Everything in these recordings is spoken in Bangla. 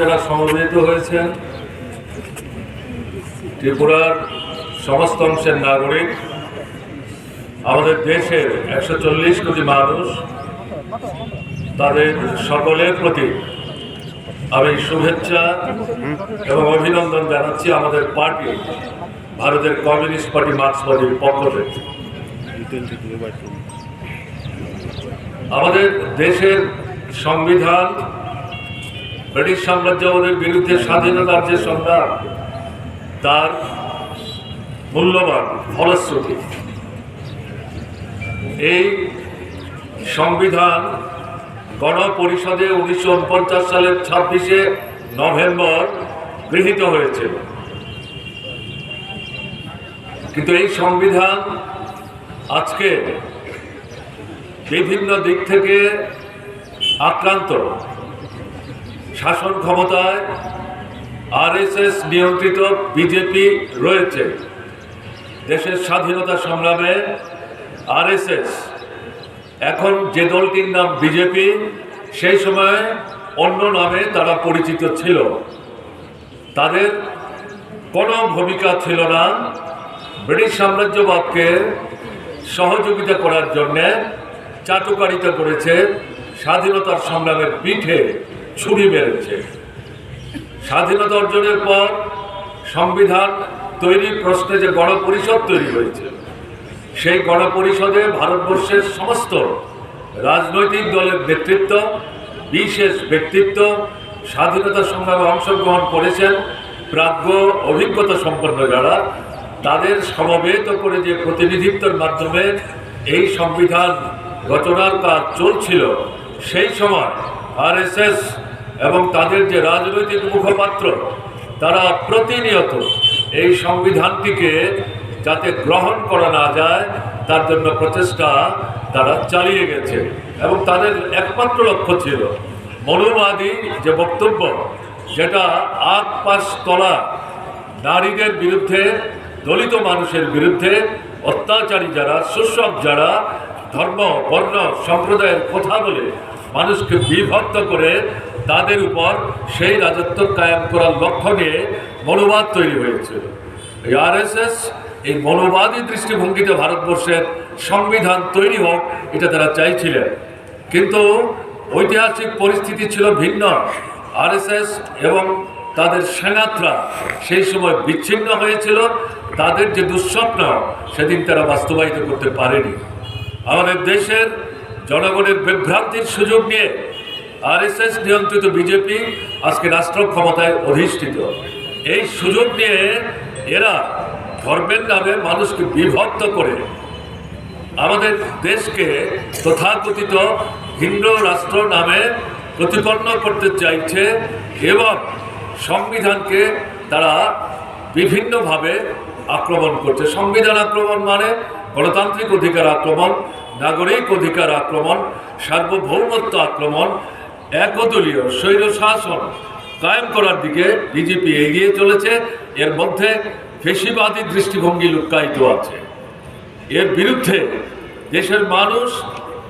যারা সমবেত হয়েছেন ত্রিপুরার সমস্ত অংশের নাগরিক। আমাদের দেশের একশো চল্লিশ কোটি মানুষ, তাদের সকলের প্রতি আমি শুভেচ্ছা এবং অভিনন্দন জানাচ্ছি আমাদের পার্টি, ভারতের কমিউনিস্ট পার্টি মার্ক্সবাদীর পক্ষ থেকে। আমাদের দেশের সংবিধান ব্রিটিশ সাম্রাজ্যবাদের বিরুদ্ধে স্বাধীনতার যে সংগ্রাম, তার মূল্যবান ফলশ্রুতি। এই সংবিধান গণপরিষদে উনিশশো উনপঞ্চাশ সালের ছাব্বিশে নভেম্বর গৃহীত হয়েছিল। কিন্তু এই সংবিধান আজকে বিভিন্ন দিক থেকে আক্রান্ত। শাসন ক্ষমতায় আরএসএস নিয়ন্ত্রিত বিজেপি রয়েছে। দেশের স্বাধীনতা সংগ্রামে আরএসএস, এখন যে দলটির নাম বিজেপি, সেই সময় অন্য নামে তারা পরিচিত ছিল। তাদের কোনো ভূমিকা ছিল না। ব্রিটিশ সাম্রাজ্যবাদকে সহযোগিতা করার জন্যে চাটুকারিতা করেছে স্বাধীনতার সংগ্রামের পিঠে। ছুরি মেরেছে। স্বাধীনতা অর্জনের পর সংবিধান তৈরির প্রশ্নে যে গণপরিষদ তৈরি হয়েছে, সেই গণপরিষদে ভারতবর্ষের সমস্ত রাজনৈতিক দলের নেতৃত্ব, বিশেষ ব্যক্তিত্ব, স্বাধীনতা সংগ্রামে অংশগ্রহণ করেছেন, প্রাজ্ঞ অভিজ্ঞতা সম্পন্ন যারা, তাদের সমবেত করে যে প্রতিনিধিত্বের মাধ্যমে এই সংবিধান রচনার কাজ চলছিল, সেই সময় আরএসএস এবং তাদের যে রাজনৈতিক মুখপাত্র, তারা প্রতিনিয়ত এই সংবিধানটিকে যাতে গ্রহণ করা না যায়, তার জন্য প্রচেষ্টা তারা চালিয়ে গেছে। এবং তাদের একমাত্র লক্ষ্য ছিল মনোবাদী যে বক্তব্য, যেটা আগ পাশ, তলা, নারীদের বিরুদ্ধে, দলিত মানুষের বিরুদ্ধে, অত্যাচারী যারা, শোষক যারা, ধর্ম, বর্ণ, সম্প্রদায়ের কথা বলে মানুষকে বিভক্ত করে তাদের উপর সেই রাজত্ব কায়েম করার লক্ষ্য নিয়ে মনোবাদ তৈরি হয়েছিল এই আরএসএস এই মনোবাদী দৃষ্টিভঙ্গিতে ভারতবর্ষের সংবিধান তৈরি হোক, এটা তারা চাইছিলেন। কিন্তু ঐতিহাসিক পরিস্থিতি ছিল ভিন্ন। আরএসএস এবং তাদের সেনাত্রা সেই সময় বিচ্ছিন্ন হয়েছিল। তাদের যে দুঃস্বপ্ন, সেদিন তারা বাস্তবায়িত করতে পারেনি। আমাদের দেশের জনগণের বিভ্রান্তির সুযোগ নিয়ে আরএসএস নিয়ন্ত্রিত বিজেপি আজকে রাষ্ট্র ক্ষমতায় অধিষ্ঠিত। এই সুযোগ নিয়ে এরা ধর্মের নামে মানুষকে বিভক্ত করে আমাদের দেশকে তথাকথিত হিন্দু রাষ্ট্র নামে প্রতিপন্ন করতে চাইছে এবং সংবিধানকে তারা বিভিন্নভাবে আক্রমণ করছে। সংবিধান আক্রমণ মানে গণতান্ত্রিক অধিকার আক্রমণ, নাগরিক অধিকার আক্রমণ, সার্বভৌমত্ব আক্রমণ একদলীয় স্বৈরশাসন কায়েম করার দিকে বিজেপি এগিয়ে চলেছে। এর মধ্যে ফেসিবাদী দৃষ্টিভঙ্গি লুক্কায়িত আছে। এর বিরুদ্ধে দেশের মানুষ,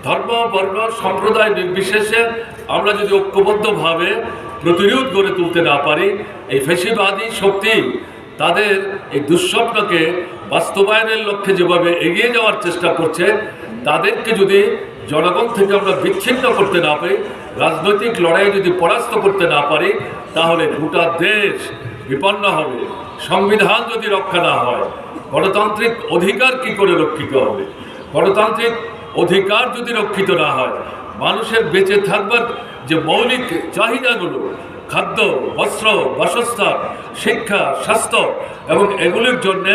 ধর্ম, বর্ণ, সম্প্রদায় নির্বিশেষে আমরা যদি ঐক্যবদ্ধভাবে প্রতিরোধ গড়ে তুলতে না পারি, এই ফেসিবাদী শক্তি তাদের এই দুঃস্বপ্নকে বাস্তবায়নের লক্ষ্যে যেভাবে এগিয়ে যাওয়ার চেষ্টা করছে, তাদেরকে যদি জনগণ থেকে আমরা বিচ্ছিন্ন করতে না পারি রাজনৈতিক লড়াই যদি পরাস্ত করতে না পারি, তাহলে গোটা দেশ বিপন্ন হবে। সংবিধান যদি রক্ষা না হয়, গণতান্ত্রিক অধিকার কি করে রক্ষিত হবে? গণতান্ত্রিক অধিকার যদি রক্ষিত না হয়, মানুষের বেঁচে থাকবার যে মৌলিক চাহিদাগুলো, খাদ্য, বস্ত্র, বাসস্থান, শিক্ষা, স্বাস্থ্য এবং এগুলির জন্যে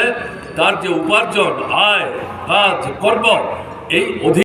তার যে উপার্জন, আয়, কাজ, কর্ম, এই অধিক